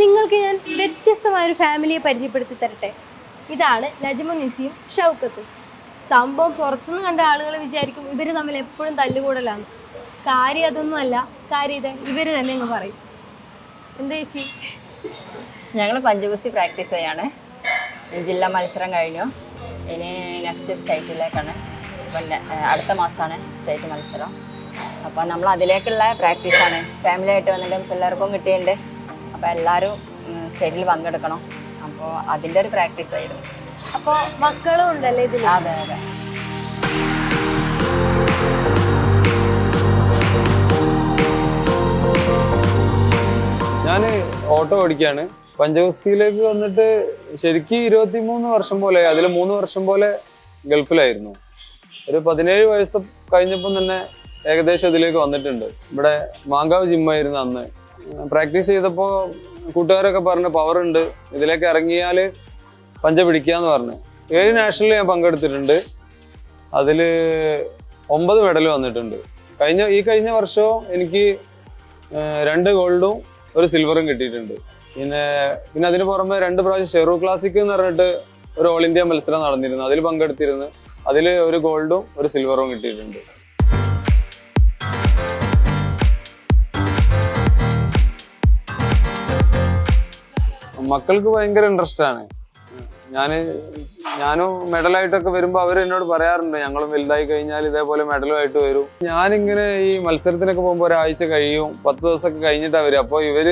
നിങ്ങൾക്ക് ഞാൻ വ്യത്യസ്തമായ ഒരു ഫാമിലിയെ പരിചയപ്പെടുത്തി തരട്ടെ. ഇതാണ് നജ്മ നിസിയും ഷൗക്കത്തും. സംഭവം പുറത്തുനിന്ന് കണ്ട ആളുകൾ വിചാരിക്കും ഇവർ തമ്മിൽ എപ്പോഴും തല്ലുകൂടലാണ്. കാര്യം അതൊന്നുമല്ല. കാര്യം ഇത് ഇവർ തന്നെ അങ്ങ് പറയും. എന്താ ചേച്ചി? ഞങ്ങൾ പഞ്ചഗുസ്തി പ്രാക്ടീസ് ചെയ്യാണ്. ജില്ലാ മത്സരം കഴിഞ്ഞു. ഇനി നെക്സ്റ്റ് സ്റ്റേറ്റിലേക്കാണ് പിന്നെ അടുത്ത മാസമാണ് സ്റ്റേറ്റ് മത്സരം. അപ്പോൾ നമ്മൾ അതിലേക്കുള്ള പ്രാക്ടീസാണ്. ഫാമിലി ആയിട്ട് വന്നിട്ട് പിള്ളേർക്കും കിട്ടിയിട്ടുണ്ട്. അപ്പോൾ എല്ലാവരും സ്റ്റേജിൽ പങ്കെടുക്കണം. അപ്പോൾ അതിന്റെ ഒരു പ്രാക്ടീസ് ആയിരുന്നു. അപ്പോൾ മക്കളും ഉണ്ടല്ലേ ഇതിൽ അതെ അതെ. ഞാൻ ഓട്ടോ ഓടിക്കാണ്. പഞ്ചഗുസ്തിയിലേക്ക് വന്നിട്ട് ശരിക്കും ഇരുപത്തി മൂന്ന് വർഷം പോലെ അതിൽ മൂന്ന് വർഷം പോലെ ഗൾഫിലായിരുന്നു. ഒരു പതിനേഴ് വയസ്സ് കഴിഞ്ഞപ്പം തന്നെ ഏകദേശം ഇതിലേക്ക് വന്നിട്ടുണ്ട്. ഇവിടെ മാങ്കാവ് ജിമ്മായിരുന്നു അന്ന്. പ്രാക്ടീസ് ചെയ്തപ്പോൾ കൂട്ടുകാരൊക്കെ പറഞ്ഞു പവർ ഉണ്ട്. ഇതിലേക്ക് ഇറങ്ങിയാൽ പഞ്ച പിടിക്കാന്ന് പറഞ്ഞു. ഏഴ് നാഷണലിൽ ഞാൻ പങ്കെടുത്തിട്ടുണ്ട്. അതിൽ ഒമ്പത് മെഡൽ വന്നിട്ടുണ്ട്. കഴിഞ്ഞ ഈ കഴിഞ്ഞ വർഷവും എനിക്ക് രണ്ട് ഗോൾഡും ഒരു സിൽവറും കിട്ടിയിട്ടുണ്ട്. പിന്നെ പിന്നെ അതിന് പുറമെ രണ്ട് പ്രാവശ്യം ഷെറു ക്ലാസിക് എന്ന് പറഞ്ഞിട്ട് ഒരു ഓൾ ഇന്ത്യ മത്സരം നടന്നിരുന്നു. അതിൽ പങ്കെടുത്തിരുന്നു. അതിൽ ഒരു ഗോൾഡും ഒരു സിൽവറും കിട്ടിയിട്ടുണ്ട്. മക്കൾക്ക് ഭയങ്കര ഇൻട്രസ്റ്റ് ആണ്. ഞാൻ ഞാനും മെഡലായിട്ടൊക്കെ വരുമ്പോൾ അവർ എന്നോട് പറയാറുണ്ട് ഞങ്ങളും വലുതായി കഴിഞ്ഞാൽ ഇതേപോലെ മെഡലുമായിട്ട് വരും. ഞാനിങ്ങനെ ഈ മത്സരത്തിനൊക്കെ പോകുമ്പോൾ ഒരാഴ്ച കഴിയും പത്ത് ദിവസമൊക്കെ കഴിഞ്ഞിട്ടാണ് വരും അപ്പോൾ ഇവർ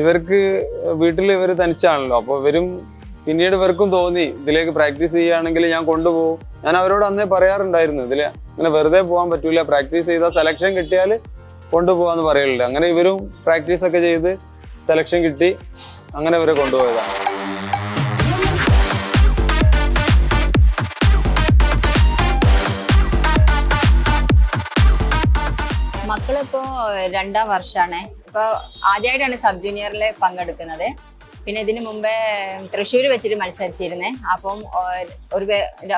ഇവർക്ക് വീട്ടിൽ ഇവർ തനിച്ചാണല്ലോ. അപ്പോൾ ഇവരും പിന്നീട് ഇവർക്കും തോന്നി ഇതിലേക്ക് പ്രാക്ടീസ് ചെയ്യുകയാണെങ്കിൽ ഞാൻ കൊണ്ടുപോകും. ഞാൻ അവരോട് അന്നേ പറയാറുണ്ടായിരുന്നു ഇതിൽ അങ്ങനെ വെറുതെ പോകാൻ പറ്റൂല പ്രാക്ടീസ് ചെയ്താൽ സെലക്ഷൻ കിട്ടിയാൽ കൊണ്ടുപോകാന്ന് പറയലുണ്ട്. അങ്ങനെ ഇവരും പ്രാക്ടീസ് ഒക്കെ ചെയ്ത് സെലക്ഷൻ കിട്ടി. അങ്ങനെ ഇവരെ കൊണ്ടുപോയതാണ്. മക്കളിപ്പോ രണ്ടാം വർഷമാണ് ഇപ്പൊ ആദ്യമായിട്ടാണ് സബ് ജൂനിയറിൽ പങ്കെടുക്കുന്നത്. പിന്നെ ഇതിനു മുമ്പേ തൃശ്ശൂർ വെച്ചിട്ട് മത്സരിച്ചിരുന്നേ. അപ്പം ഒരു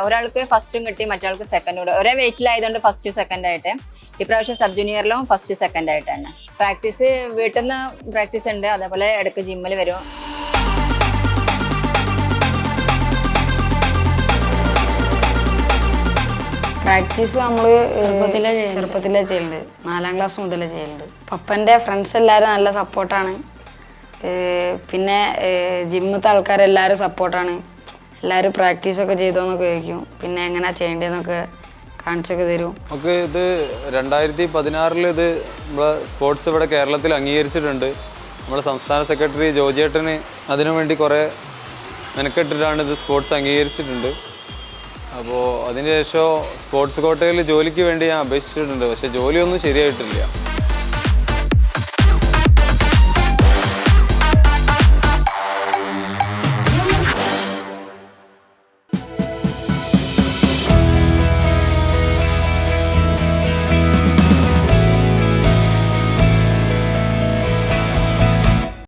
ഒരാൾക്ക് ഫസ്റ്റും കിട്ടി മറ്റാൾക്ക് സെക്കൻഡും കൂടെ. ഒരേ വെയിറ്റിലായതുകൊണ്ട് ഫസ്റ്റ് സെക്കൻഡ് ആയിട്ട്. ഇപ്രാവശ്യം സബ് ജൂനിയറിലും ഫസ്റ്റ് സെക്കൻഡ് ആയിട്ടാണ് പ്രാക്ടീസ് വീട്ടിൽ നിന്ന് പ്രാക്ടീസ് ഉണ്ട്. അതേപോലെ ഇടയ്ക്ക് ജിമ്മിൽ വരും. പ്രാക്ടീസ് നമ്മൾ ചെറുപ്പത്തിലേ ചെയ്യുന്നുണ്ട് നാലാം ക്ലാസ് മുതലേ ചെയ്യുന്നുണ്ട് പപ്പന്റെ ഫ്രണ്ട്സ് എല്ലാവരും നല്ല സപ്പോർട്ടാണ് പിന്നെ ജിമ്മത്തെ ആൾക്കാരെല്ലാവരും സപ്പോർട്ടാണ്. എല്ലാവരും പ്രാക്ടീസൊക്കെ ചെയ്തോന്നൊക്കെ ചോദിക്കും. പിന്നെ എങ്ങനെയാ ചെയ്യേണ്ടതെന്നൊക്കെ കാണിച്ചൊക്കെ തരും. നമുക്ക് ഇത് രണ്ടായിരത്തി പതിനാറിൽ ഇത് നമ്മളെ സ്പോർട്സ് ഇവിടെ കേരളത്തിൽ അംഗീകരിച്ചിട്ടുണ്ട്. നമ്മളെ സംസ്ഥാന സെക്രട്ടറി ജോജിയേട്ടന് അതിനു വേണ്ടി കുറേ മെനക്കെട്ടിട്ടാണ് ഇത് സ്പോർട്സ് അംഗീകരിച്ചിട്ടുണ്ട്. അപ്പോൾ അതിന് ശേഷം സ്പോർട്സ് കോട്ടയിൽ ജോലിക്ക് വേണ്ടി ഞാൻ അപേക്ഷിച്ചിട്ടുണ്ട്. പക്ഷേ ജോലിയൊന്നും ശരിയായിട്ടില്ല.